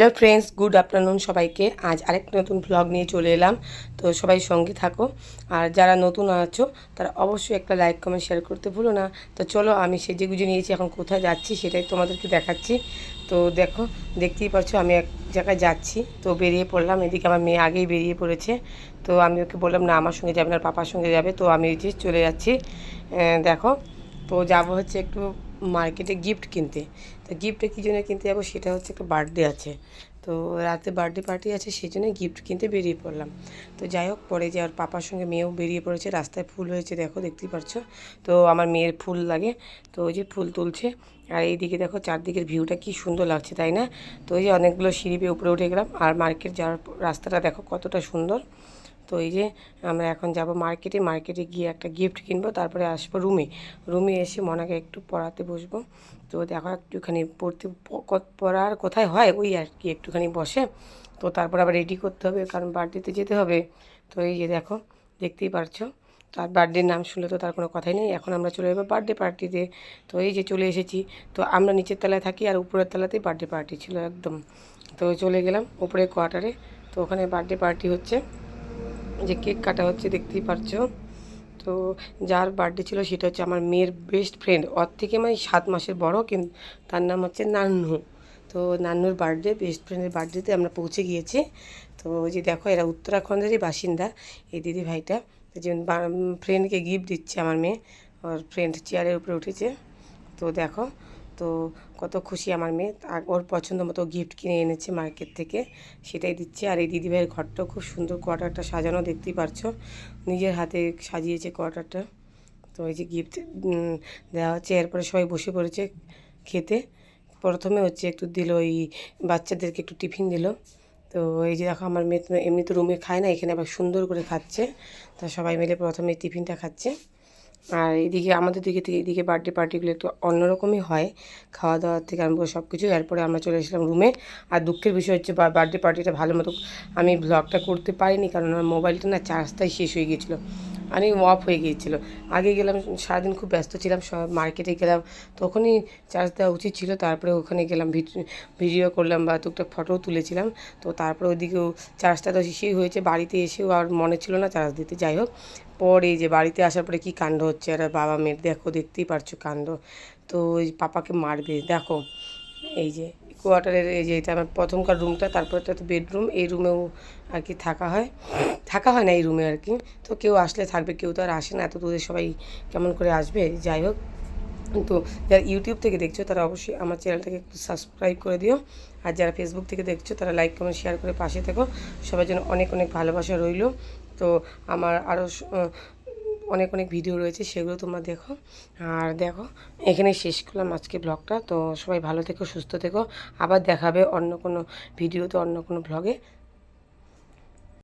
Hello friends good afternoon সবাইকে। আজ আরেকটা নতুন ভ্লগ নিয়ে চলে এলাম। তো সবাই সঙ্গে থাকো। আর যারা নতুন আছো, তারা অবশ্যই একটা লাইক কমেন্ট শেয়ার করতে ভুলো না। তো চলো আমি সেজে গুজে নিয়েছি, এখন কোথায় যাচ্ছি সেটাই তোমাদেরকে দেখাচ্ছি। তো দেখো, দেখতেই পাচ্ছ আমি এক জায়গায় যাচ্ছি। তো বেরিয়ে পড়লাম, এদিকে আমার মেয়ে আগেই বেরিয়ে পড়েছে। তো আমি ওকে বললাম, না, আমার সঙ্গে যাবে না পাপার সঙ্গে যাবে। তো আমি যে চলে যাচ্ছি। দেখো, তো যাব হচ্ছে একটু মার্কেটে গিফট কিনতে। তো গিফটে কী জন্য কিনতে যাব সেটা হচ্ছে একটা বার্থডে আছে। তো রাতে বার্থডে পার্টি আছে, সেই জন্য গিফট কিনতে বেরিয়ে পড়লাম। তো যাই হোক, পরে যে আর পাপার সঙ্গে মেয়েও বেরিয়ে পড়েছে, রাস্তায় ফুল হয়েছে, দেখো, দেখতেই পাচ্ছ তো আমার মেয়ের ফুল লাগে, তো ওই যে ফুল তুলছে। আর এইদিকে দেখো, চারদিকের ভিউটা কি সুন্দর লাগছে, তাই না? তো ওই যে অনেকগুলো সিঁড়ি বেয়ে উপরে উঠে গেলাম। আর মার্কেট যাওয়ার রাস্তাটা দেখো কতটা সুন্দর। তো এই যে আমরা এখন যাব মার্কেটে মার্কেটে গিয়ে একটা গিফট কিনবো, তারপরে আসব রুমে রুমে এসে মনাকে একটু পড়াতে বসবো। তো দেখো একটুখানি পড়তে পড়ার কোথায় হয়? ওই আর কি, একটুখানি বসে। তো তারপর আবার রেডি করতে হবে, কারণ বার্থডেতে যেতে হবে। তো এই যে দেখো, দেখতেই পারছ। তার বার্থডের নাম শুনলে তো তার কোনো কথাই নেই। এখন আমরা চলে যাব বার্থডে পার্টিতে তো এই যে চলে এসেছি। তো আমরা নিচের তলায় থাকি আর উপরের তলাতেই বার্থডে পার্টি ছিল একদম। তো চলে গেলাম উপরে কোয়ার্টারে তো ওখানে বার্থডে পার্টি হচ্ছে। যে কেক কাটা হচ্ছে, দেখতেই পারছ। তো যার বার্থডে ছিল সেটা হচ্ছে আমার মেয়ের বেস্ট ফ্রেন্ড ওর থেকে মানে সাত মাসের বড়, কিন্তু তার নাম হচ্ছে নান্নু। তো নান্নুর বার্থডে বেস্ট ফ্রেন্ডের বার্থডেতে আমরা পৌঁছে গিয়েছি। তো ওই যে দেখো, এরা উত্তরাখণ্ডেরই বাসিন্দা, এই দিদি ভাইটা। যে ফ্রেন্ডকে গিফট দিচ্ছে আমার মেয়ে, ওর ফ্রেন্ড চেয়ারের উপরে উঠেছে। তো দেখো তো কত খুশি আমার মেয়ে। ওর পছন্দ মতো গিফট কিনে এনেছে মার্কেট থেকে, সেটাই দিচ্ছে। আর এই দিদিভাইয়ের ঘরটাও খুব সুন্দর কোয়ার্টারটা সাজানো দেখতেই পারছ। নিজের হাতে সাজিয়েছে কোয়ার্টারটা তো এই যে গিফট দেওয়া হচ্ছে। এরপরে সবাই বসে পড়েছে খেতে। প্রথমে হচ্ছে একটু দিল ওই বাচ্চাদেরকে একটু টিফিন দিল। তো এই যে দেখো, আমার মেয়ে এমনি তো রুমে খায় না, এখানে আবার সুন্দর করে খাচ্ছে। তা সবাই মিলে প্রথমে টিফিনটা খাচ্ছে। আর এদিকে আমাদের দিকে থেকে এদিকে বার্থডে পার্টিগুলো একটু অন্যরকমই হয়। খাওয়া দাওয়া থেকে আরম্ভ সব কিছু এরপরে আমরা চলে এসেছিলাম রুমে আর দুঃখের বিষয় হচ্ছে বার্থডে পার্টিটা ভালো মতো আমি ব্লগটা করতে পারিনি কারণ আমার মোবাইলটা না চার্জটাই শেষ হয়ে গিয়েছিল। আমি অফ হয়ে গিয়েছিল। আগে গেলাম, সারাদিন খুব ব্যস্ত ছিলাম সব মার্কেটে গেলাম। তখনই চার্জ দেওয়া উচিত ছিল, তারপরে ওখানে গেলাম, ভিড- ভিডিও করলাম বা টুকটাক ফটোও তুলেছিলাম। তো তারপরে ওইদিকেও চার্জটা তো শেষই হয়েছে, বাড়িতে এসেও আর মনে ছিল না চার্জ দিতে। যাই হোক, পরে যে বাড়িতে আসার পরে কি কাণ্ড হচ্ছে? আর বাবা মেয়ের দেখো দেখতেই পারছ কাণ্ড। তো ওই পাপাকে মারবে, দেখো। এই যে কোয়ার্টারের এই যে এটা আমার প্রথমকার রুমটা, তারপর এটা তো বেডরুম, এই রুমেও আর কি থাকা হয়। থাকা হয় না এই রুমে আর কি। তো কেউ আসলে থাকবে, কেউ তো আর আসে না, এত দূরে সবাই কেমন করে আসবে? যাই হোক। তো যারা ইউটিউব থেকে দেখছ, তারা অবশ্যই আমার চ্যানেলটাকে একটু সাবস্ক্রাইব করে দিও। আর যারা ফেসবুক থেকে দেখছ, তারা লাইক, কমেন্ট শেয়ার করে পাশে থেকো। সবার জন্য অনেক অনেক ভালোবাসা রইল। তো আমার আরও অনেক অনেক ভিডিও রয়েছে, সেগুলো তোমরা দেখো। আর দেখো, এখানে শেষ করলাম আজকে ব্লগটা। তো সবাই ভালো থেকো, সুস্থ থেকো। আবার দেখাবে অন্য কোনো ভিডিওতে, অন্য কোনো ব্লগে।